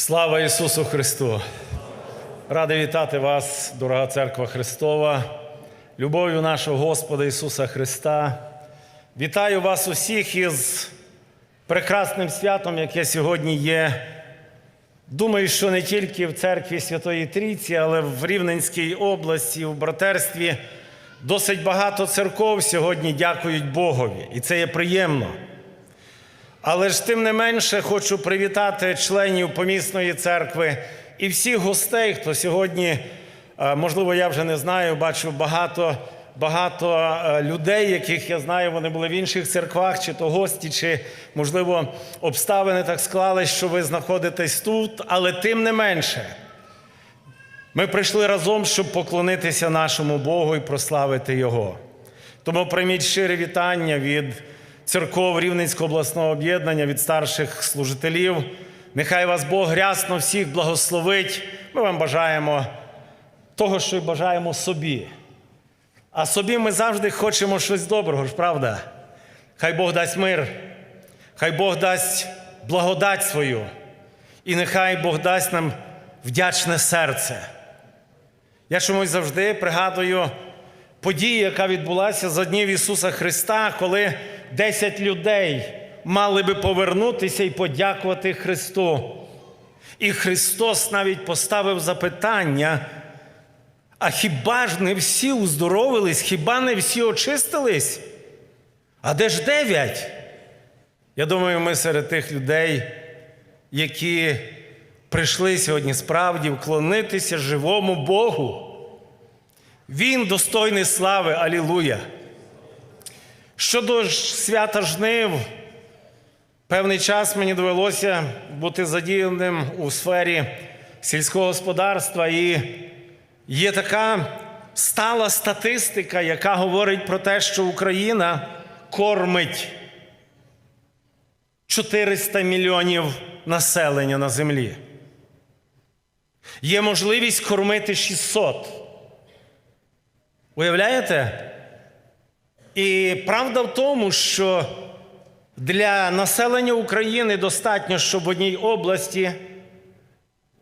Слава Ісусу Христу! Радий вітати вас, дорога церква Христова, любов'ю нашого Господа Ісуса Христа. Вітаю вас усіх із прекрасним святом, яке сьогодні є. Думаю, що не тільки в церкві Святої Трійці, але в Рівненській області, в братерстві досить багато церков сьогодні дякують Богові, і це є приємно. Але ж тим не менше хочу привітати членів помісної церкви і всіх гостей, хто сьогодні, е, можливо, я вже не знаю, бачу багато, багато е, людей, яких я знаю, вони були в інших церквах, чи то гості, чи, можливо, обставини так склались, що ви знаходитесь тут, але тим не менше. Ми прийшли разом, щоб поклонитися нашому Богу і прославити Його. Тому прийміть щире вітання від церков Рівненського обласного об'єднання, від старших служителів. Нехай вас Бог рясно всіх благословить. Ми вам бажаємо того, що й бажаємо собі. А собі ми завжди хочемо щось доброго, ж правда? Хай Бог дасть мир, хай Бог дасть благодать свою, і нехай Бог дасть нам вдячне серце. Я чомусь завжди пригадую подію, яка відбулася за днів Ісуса Христа, коли 10 людей мали би повернутися і подякувати Христу. І Христос навіть поставив запитання: а хіба ж не всі уздоровились, хіба не всі очистились? А де ж дев'ять? Я думаю, ми серед тих людей, які прийшли сьогодні справді вклонитися живому Богу. Він достойний слави, алілуя. Щодо свята жнив, певний час мені довелося бути задіяним у сфері сільського господарства, і є така стала статистика, яка говорить про те, що Україна кормить 400 мільйонів населення на землі. Є можливість кормити 600. Уявляєте? І правда в тому, що для населення України достатньо, щоб в одній області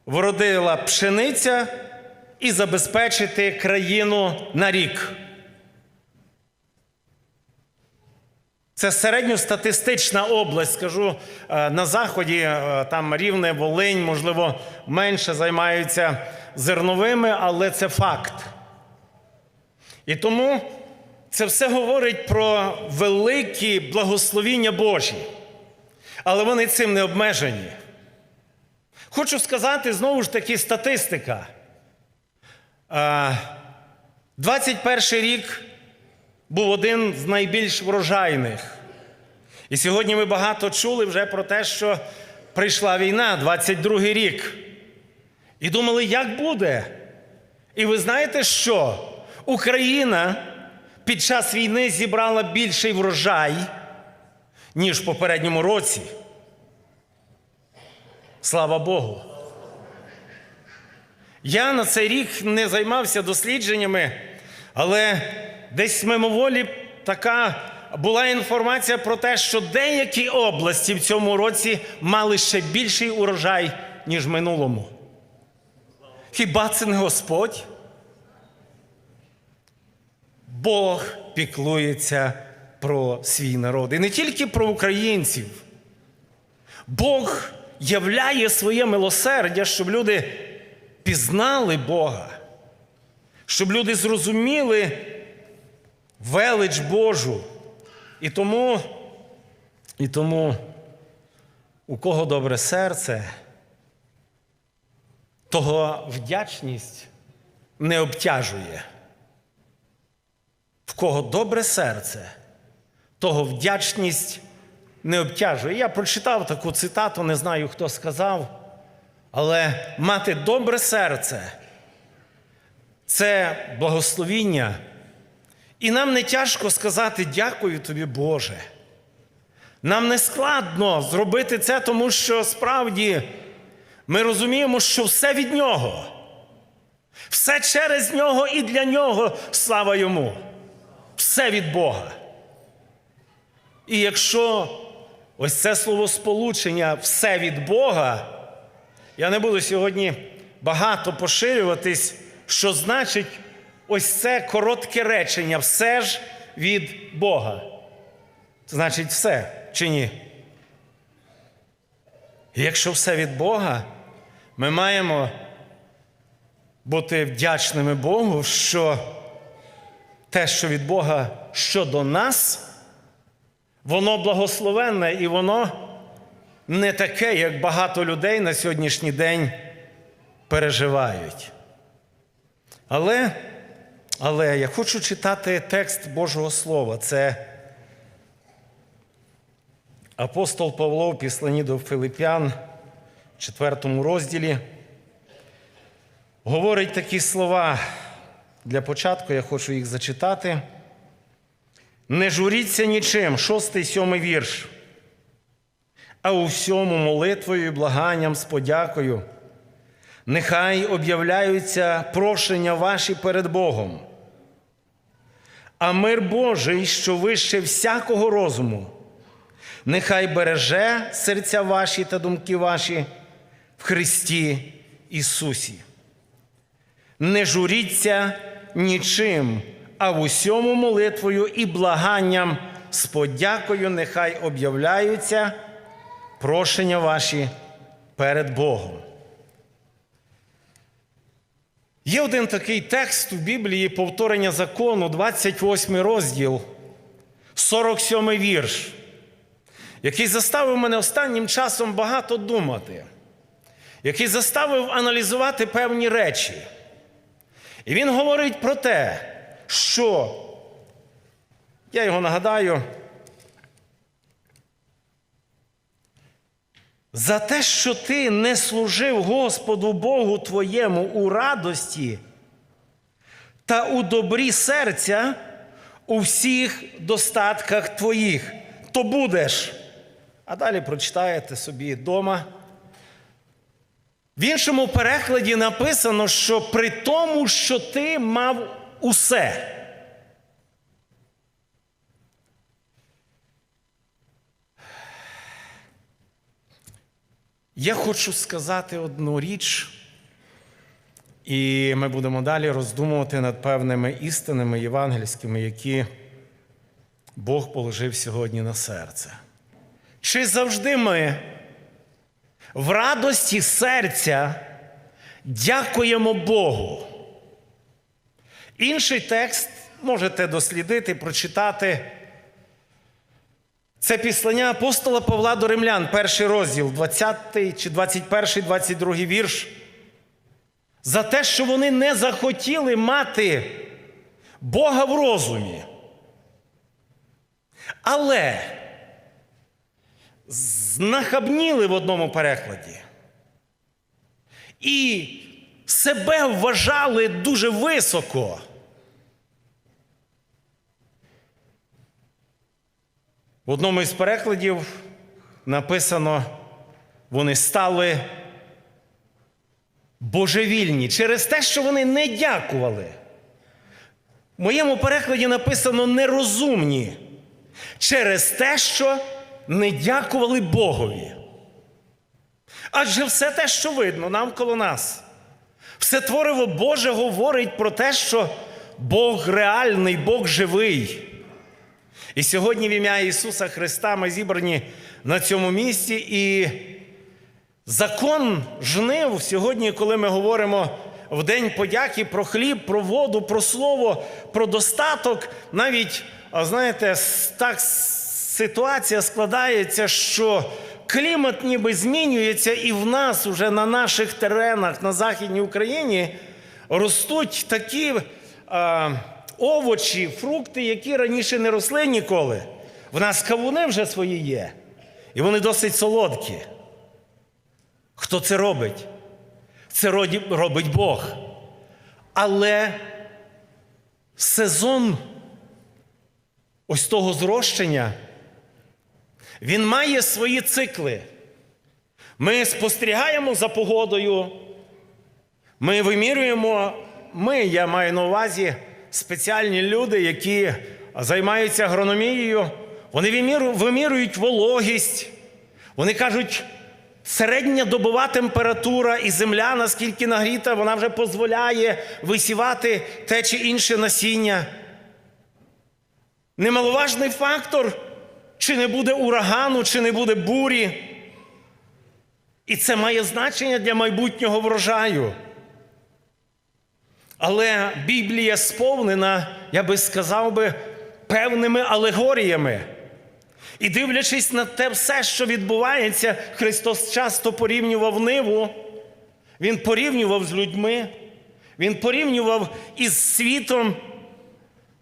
вродила пшениця і забезпечити країну на рік. Це середньостатистична область, скажу е, на заході, е, там рівне Волинь, можливо, менше займаються зерновими, але це факт. І тому це все говорить про великі благословіння Божі. Але вони цим не обмежені. Хочу сказати знову ж таки статистика. 21 рік був один з найбільш врожайних. І сьогодні ми багато чули вже про те, що прийшла війна, 22 рік. І думали, як буде. І ви знаєте що? Україна під час війни зібрала більший врожай, ніж в попередньому році. Слава Богу. Я на цей рік не займався дослідженнями, але десь мимоволі така була інформація про те, що деякі області в цьому році мали ще більший урожай, ніж в минулому. Хіба це не Господь? Бог піклується про свій народ. І не тільки про українців. Бог являє своє милосердя, щоб люди пізнали Бога, щоб люди зрозуміли велич Божу. І тому, і тому, у кого добре серце, того вдячність не обтяжує. В кого добре серце, того вдячність не обтяжує. Я прочитав таку цитату, не знаю, хто сказав, але мати добре серце це благословіння. І нам не тяжко сказати дякую тобі, Боже. Нам не складно зробити це, тому що справді ми розуміємо, що все від Нього, все через Нього і для Нього слава йому. Все від Бога. І якщо ось це словосполучення все від Бога Я не буду сьогодні багато поширюватись, що значить ось це коротке речення все ж від Бога. Це значить все чи ні? І якщо все від Бога, ми маємо бути вдячними Богу, що те, що від Бога щодо нас, воно благословенне і воно не таке, як багато людей на сьогоднішній день переживають. Але, але я хочу читати текст Божого Слова. Це апостол Павло в післанні до Филип'ян, 4 розділі, говорить такі слова. Для початку я хочу їх зачитати. Не журіться нічим, шостий, сьомий вірш. А у всьому молитвою і благанням з подякою. Нехай об'являються прошення ваші перед Богом. А мир Божий, що вище всякого розуму, нехай береже серця ваші та думки ваші в Христі Ісусі. Не журіться нічим, а в усьому молитвою і благанням з подякою нехай об'являються прошення ваші перед Богом. Є один такий текст у Біблії повторення закону, 28 розділ, 47 вірш, який заставив мене останнім часом багато думати, який заставив аналізувати певні речі. І він говорить про те, що, я його нагадаю, за те, що ти не служив Господу Богу твоєму у радості та у добрі серця у всіх достатках твоїх, то будеш. А далі прочитаєте собі вдома. В іншому перекладі написано, що при тому, що ти мав усе. Я хочу сказати одну річ, і ми будемо далі роздумувати над певними істинами євангельськими, які Бог положив сьогодні на серце. Чи завжди ми в радості серця дякуємо Богу? Інший текст можете дослідити, прочитати. Це післання апостола Павла до римлян, перший розділ, 20 чи 21, 22 вірш. За те, що вони не захотіли мати Бога в розумі. Але знахабніли в одному перекладі. І себе вважали дуже високо. В одному із перекладів написано, вони стали божевільні через те, що вони не дякували. В моєму перекладі написано нерозумні через те, що не дякували Богові. Адже все те, що видно навколо нас, все твориво Боже говорить про те, що Бог реальний, Бог живий. І сьогодні в ім'я Ісуса Христа ми зібрані на цьому місці. І закон жнив сьогодні, коли ми говоримо в День подяки про хліб, про воду, про слово, про достаток, навіть, знаєте, так ситуація складається, що клімат ніби змінюється, і в нас уже на наших теренах на Західній Україні ростуть такі. А, овочі, фрукти, які раніше не росли ніколи. В нас кавуни вже свої є. І вони досить солодкі. Хто це робить? Це робить Бог. Але сезон ось того зрощення, він має свої цикли. Ми спостерігаємо за погодою, ми вимірюємо, ми, я маю на увазі, спеціальні люди, які займаються агрономією, вони вимірюють вологість. Вони кажуть, середня добова температура і земля, наскільки нагріта, вона вже дозволяє висівати те чи інше насіння. Немаловажний фактор, чи не буде урагану, чи не буде бурі. І це має значення для майбутнього врожаю. Але Біблія сповнена, я би сказав би, певними алегоріями. І дивлячись на те все, що відбувається, Христос часто порівнював ниву, Він порівнював з людьми, Він порівнював із світом,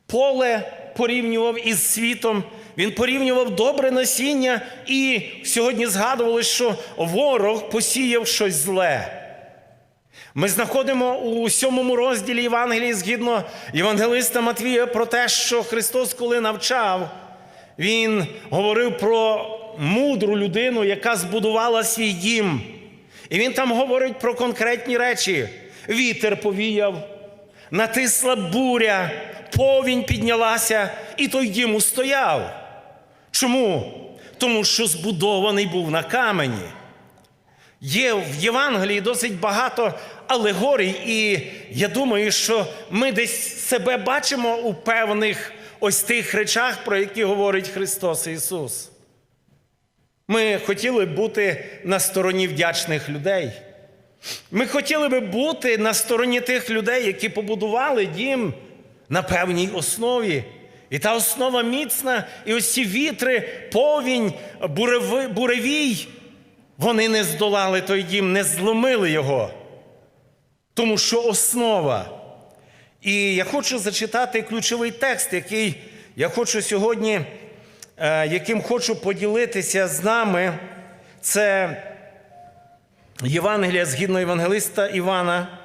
поле порівнював із світом, Він порівнював добре насіння, і сьогодні згадували, що ворог посіяв щось зле. Ми знаходимо у сьомому розділі Євангелії згідно Євангелиста Матвія про те, що Христос, коли навчав, Він говорив про мудру людину, яка збудувала свій дім. І він там говорить про конкретні речі: вітер повіяв, натисла буря, повінь піднялася, і той дім устояв. Чому? Тому що збудований був на камені. Є в Євангелії досить багато алегорій, і я думаю, що ми десь себе бачимо у певних ось тих речах, про які говорить Христос Ісус. Ми хотіли бути на стороні вдячних людей. Ми хотіли би бути на стороні тих людей, які побудували дім на певній основі. І та основа міцна, і ось ці вітри, повінь, буреви- буревій, вони не здолали той дім, не зломили його. Тому що основа. І я хочу зачитати ключовий текст, який я хочу сьогодні, е, яким хочу поділитися з нами. Це Євангелія згідно Євангелиста Івана,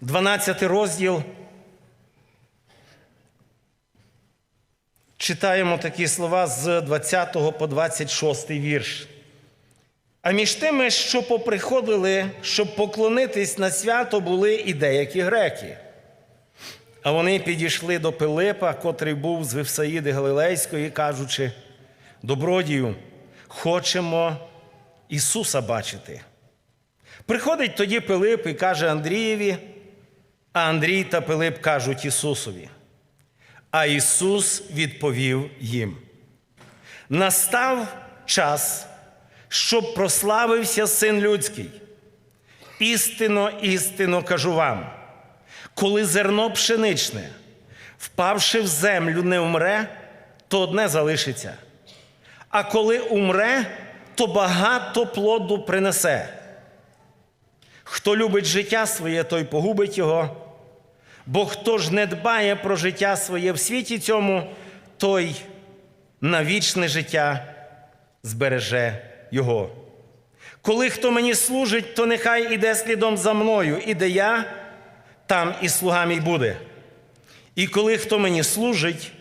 12 розділ. Читаємо такі слова з 20 по 26 вірш. А між тими, що поприходили, щоб поклонитись на свято, були і деякі греки. А вони підійшли до Пилипа, котрий був з Вифсаїди Галилейської, кажучи: Добродію, хочемо Ісуса бачити. Приходить тоді Пилип і каже Андрієві, а Андрій та Пилип кажуть Ісусові. А Ісус відповів їм: Настав час, щоб прославився Син людський. Істинно, істинно кажу вам, коли зерно пшеничне, впавши в землю, не вмре, то одне залишиться. А коли умре, то багато плоду принесе. Хто любить життя своє, той погубить його. Бо хто ж не дбає про життя своє в світі цьому, той на вічне життя збереже його. Коли хто мені служить, то нехай іде слідом за мною, і де я, там і слуга мій буде. І коли хто мені служить,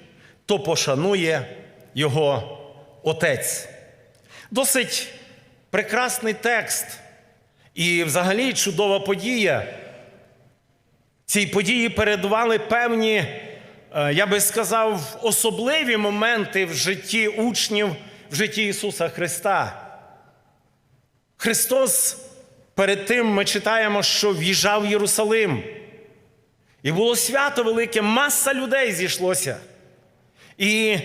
то пошанує його Отець. Досить прекрасний текст і взагалі чудова подія. Цій події передували певні, е, я би сказав, особливі моменти в житті учнів, в житті Ісуса Христа. Христос перед тим ми читаємо, що в'їжджав в Єрусалим. І було свято велике, маса людей зійшлося. І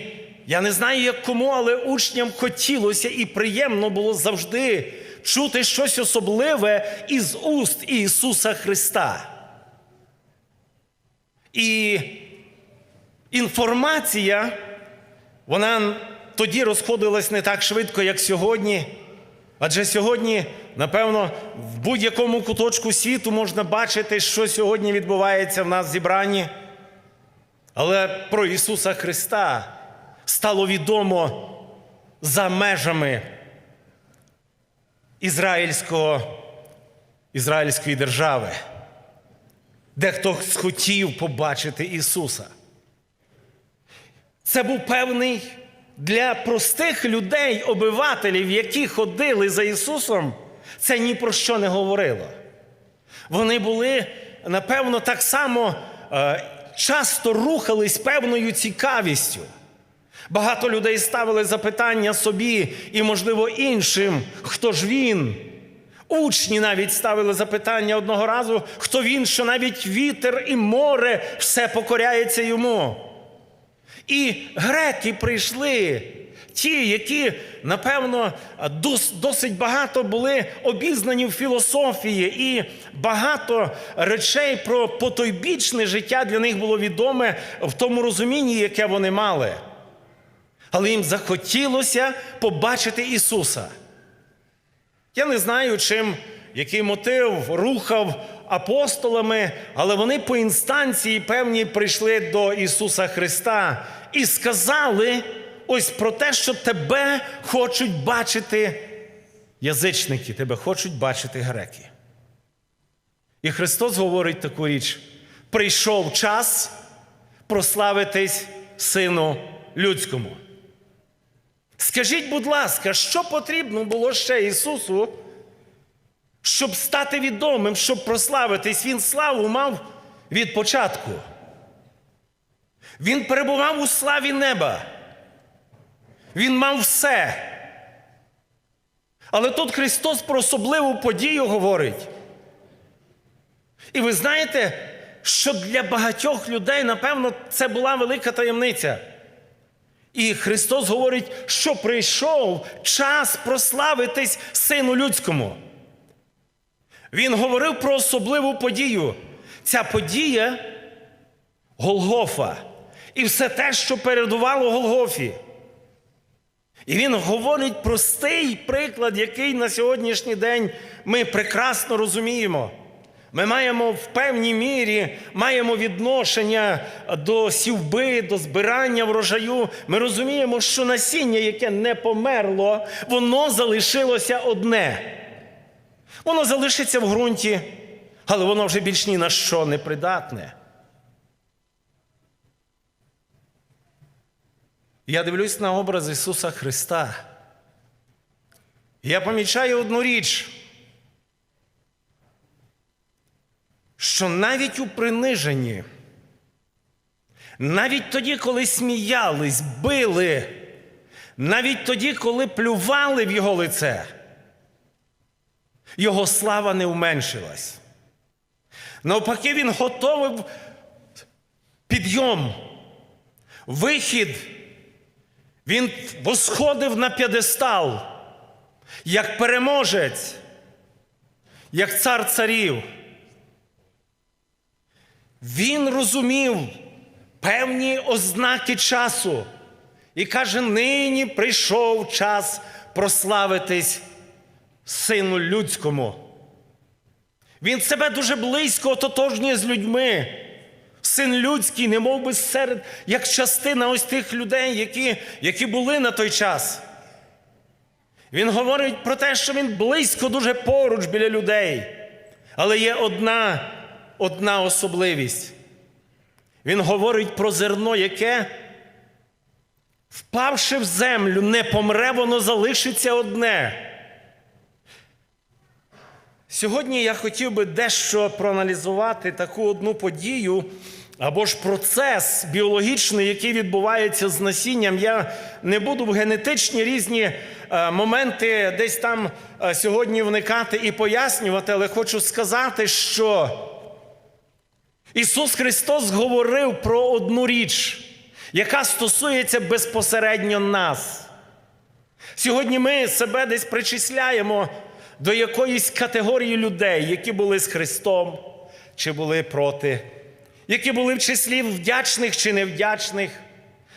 я не знаю, як кому, але учням хотілося і приємно було завжди чути щось особливе із уст Ісуса Христа. І інформація, вона тоді розходилась не так швидко, як сьогодні. Адже сьогодні, напевно, в будь-якому куточку світу можна бачити, що сьогодні відбувається в нас в зібранні. Але про Ісуса Христа стало відомо за межами ізраїльського, ізраїльської держави. Дехто схотів побачити Ісуса. Це був певний для простих людей, обивателів, які ходили за Ісусом, це ні про що не говорило. Вони були, напевно, так само е, часто рухались певною цікавістю. Багато людей ставили запитання собі і, можливо, іншим, хто ж він, Учні навіть ставили запитання одного разу, хто він, що навіть вітер і море все покоряється йому. І греки прийшли, ті, які, напевно, досить багато були обізнані в філософії, і багато речей про потойбічне життя для них було відоме в тому розумінні, яке вони мали. Але їм захотілося побачити Ісуса. Я не знаю, чим, який мотив рухав апостолами, але вони по інстанції певні прийшли до Ісуса Христа і сказали ось про те, що тебе хочуть бачити язичники, тебе хочуть бачити греки. І Христос говорить таку річ: прийшов час прославитись Сину Людському. Скажіть, будь ласка, що потрібно було ще Ісусу, щоб стати відомим, щоб прославитись? Він славу мав від початку. Він перебував у славі неба. Він мав все. Але тут Христос про особливу подію говорить. І ви знаєте, що для багатьох людей, напевно, це була велика таємниця. І Христос говорить, що прийшов час прославитись Сину Людському. Він говорив про особливу подію. Ця подія Голгофа. І все те, що передувало Голгофі. І він говорить простий приклад, який на сьогоднішній день ми прекрасно розуміємо. Ми маємо в певній мірі маємо відношення до сівби, до збирання врожаю. Ми розуміємо, що насіння, яке не померло, воно залишилося одне. Воно залишиться в ґрунті, але воно вже більш ні на що не придатне. Я дивлюсь на образ Ісуса Христа. Я помічаю одну річ. Що навіть у приниженні, навіть тоді, коли сміялись, били, навіть тоді, коли плювали в його лице, його слава не уменшилась. Навпаки, він готовив підйом, вихід. Він восходив на п'єдестал, як переможець, як цар царів. Він розумів певні ознаки часу і каже: нині прийшов час прославитись Сину Людському. Він себе дуже близько ототожнює з людьми. Син людський, не мов би серед, як частина ось тих людей, які, які були на той час. Він говорить про те, що він близько дуже поруч біля людей. Але є одна одна особливість. Він говорить про зерно, яке, впавши в землю, не помре, воно залишиться одне. Сьогодні я хотів би дещо проаналізувати таку одну подію або ж процес біологічний, який відбувається з насінням. Я не буду в генетичні різні е, моменти десь там е, сьогодні вникати і пояснювати, але хочу сказати, що Ісус Христос говорив про одну річ, яка стосується безпосередньо нас. Сьогодні ми себе десь причисляємо до якоїсь категорії людей, які були з Христом чи були проти, які були в числі вдячних чи невдячних.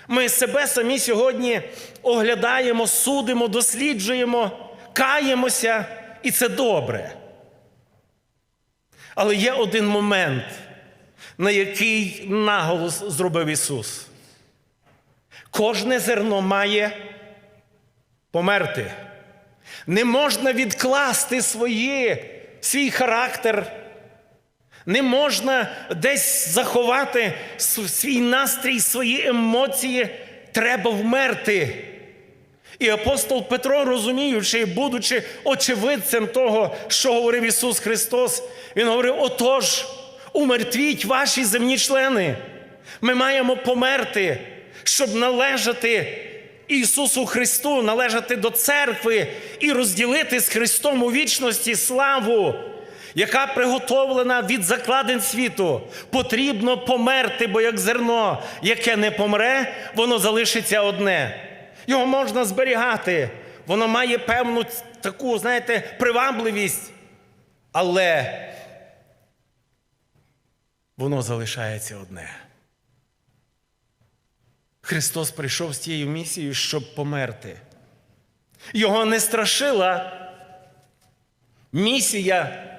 Ми себе самі сьогодні оглядаємо, судимо, досліджуємо, каємося, і це добре. Але є один момент на який наголос зробив Ісус. Кожне зерно має померти. Не можна відкласти своє, свій характер. Не можна десь заховати свій настрій, свої емоції. Треба вмерти. І апостол Петро, розуміючи, і будучи очевидцем того, що говорив Ісус Христос, Він говорив: отож умертвіть ваші земні члени. Ми маємо померти, щоб належати Ісусу Христу, належати до церкви і розділити з Христом у вічності славу, яка приготовлена від закладин світу, потрібно померти, бо як зерно, яке не помре, воно залишиться одне. Його можна зберігати, воно має певну таку, знаєте, привабливість, але воно залишається одне. Христос прийшов з тією місією, щоб померти. Його не страшила місія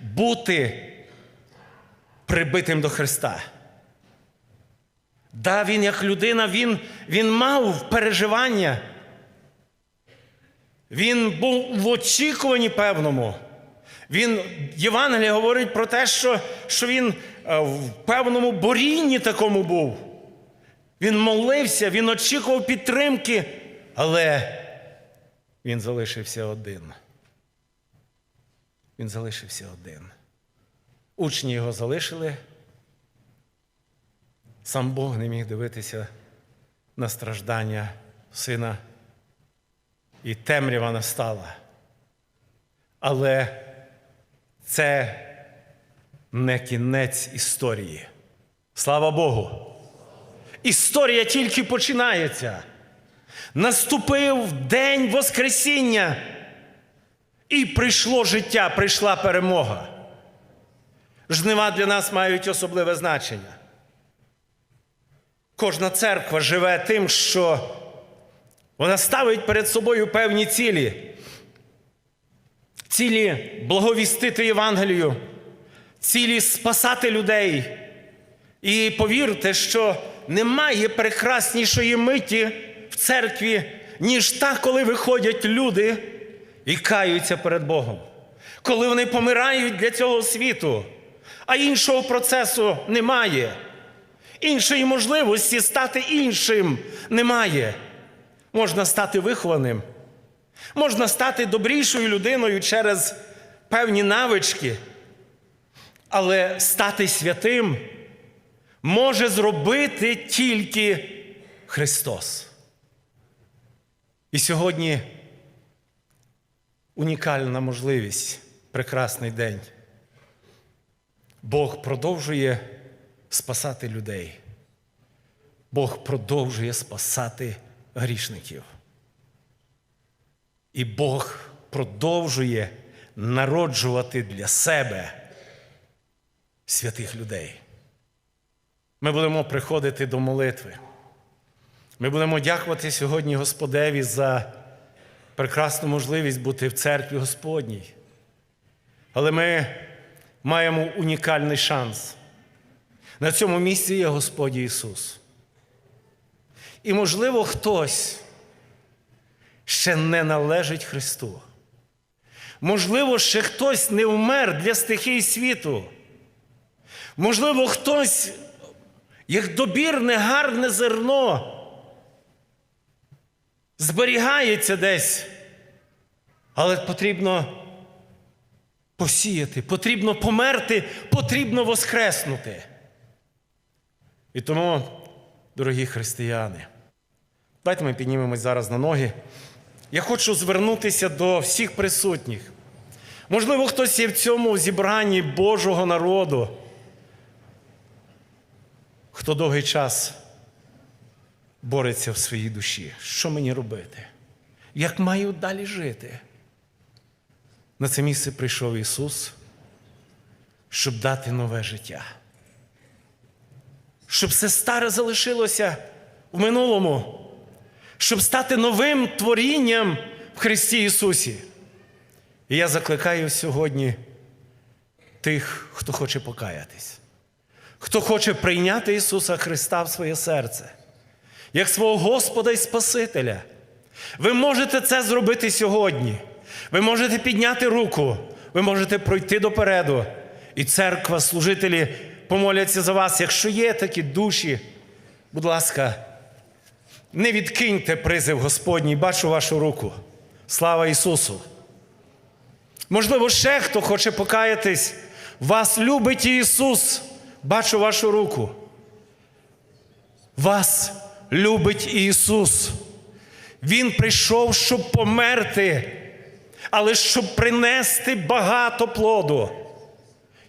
бути прибитим до Христа. Да, він як людина, він, він мав переживання. Він був в очікуванні певному. Він, Євангелія говорить про те, що, що він в певному борінні такому був. Він молився, він очікував підтримки, але він залишився один. Він залишився один. Учні його залишили. Сам Бог не міг дивитися на страждання сина, і темрява настала. Але це не кінець історії. Слава Богу! Історія тільки починається. Наступив день Воскресіння, і прийшло життя, прийшла перемога. Жнива для нас мають особливе значення. Кожна церква живе тим, що вона ставить перед собою певні цілі. Цілі благовістити Євангелію, цілі спасати людей. І повірте, що немає прекраснішої миті в церкві, ніж та, коли виходять люди і каються перед Богом, коли вони помирають для цього світу, а іншого процесу немає. Іншої можливості стати іншим немає. Можна стати вихованим, можна стати добрішою людиною через певні навички, але стати святим може зробити тільки Христос. І сьогодні унікальна можливість, прекрасний день. Бог продовжує спасати людей. Бог продовжує спасати грішників. І Бог продовжує народжувати для себе святих людей. Ми будемо приходити до молитви. Ми будемо дякувати сьогодні Господеві за прекрасну можливість бути в церкві Господній. Але ми маємо унікальний шанс. На цьому місці є Господь Ісус. І, можливо, хтось ще не належить Христу. Можливо, ще хтось не вмер для стихій світу. Можливо, хтось, як добірне, гарне зерно, зберігається десь, але потрібно посіяти, потрібно померти, потрібно воскреснути. І тому, дорогі християни, давайте ми піднімемось зараз на ноги. Я хочу звернутися до всіх присутніх. Можливо, хтось є в цьому зібранні Божого народу, хто довгий час бореться в своїй душі. Що мені робити? Як маю далі жити? На це місце прийшов Ісус, щоб дати нове життя. Щоб все старе залишилося в минулому, щоб стати новим творінням в Христі Ісусі. І я закликаю сьогодні тих, хто хоче покаятись, хто хоче прийняти Ісуса Христа в своє серце, як свого Господа і Спасителя. Ви можете це зробити сьогодні. Ви можете підняти руку, ви можете пройти допереду. І церква, служителі помоляться за вас. Якщо є такі душі, будь ласка, не відкиньте призив Господній, бачу вашу руку. Слава Ісусу! Можливо, ще хто хоче покаятись, вас любить Ісус, бачу вашу руку. Вас любить Ісус. Він прийшов, щоб померти, але щоб принести багато плоду.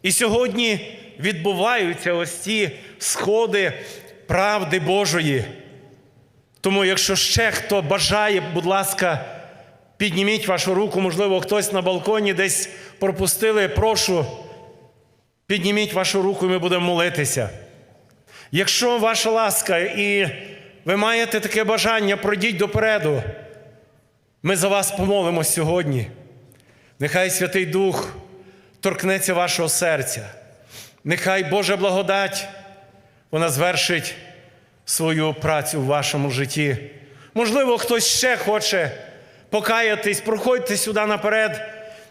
І сьогодні відбуваються ось ці сходи правди Божої. Тому, якщо ще хто бажає, будь ласка, підніміть вашу руку, можливо, хтось на балконі десь пропустили, прошу, підніміть вашу руку, і ми будемо молитися. Якщо ваша ласка і ви маєте таке бажання, пройдіть допереду. Ми за вас помолимось сьогодні. Нехай Святий Дух торкнеться вашого серця. Нехай Божа благодать вона звершить свою працю в вашому житті. Можливо, хтось ще хоче покаятись, проходьте сюди наперед.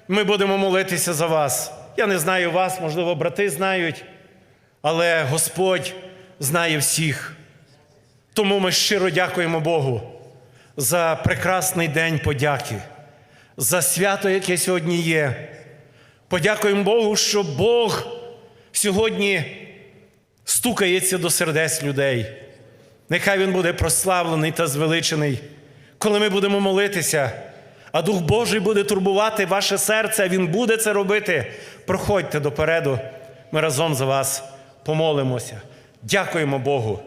Ми будемо молитися за вас. Я не знаю вас, можливо, брати знають, але Господь знає всіх. Тому ми щиро дякуємо Богу за прекрасний день подяки, за свято, яке сьогодні є. Подякуємо Богу, що Бог сьогодні стукається до сердець людей. Нехай Він буде прославлений та звеличений, коли ми будемо молитися, а Дух Божий буде турбувати ваше серце, Він буде це робити. Проходьте допереду, ми разом за вас помолимося. Дякуємо Богу.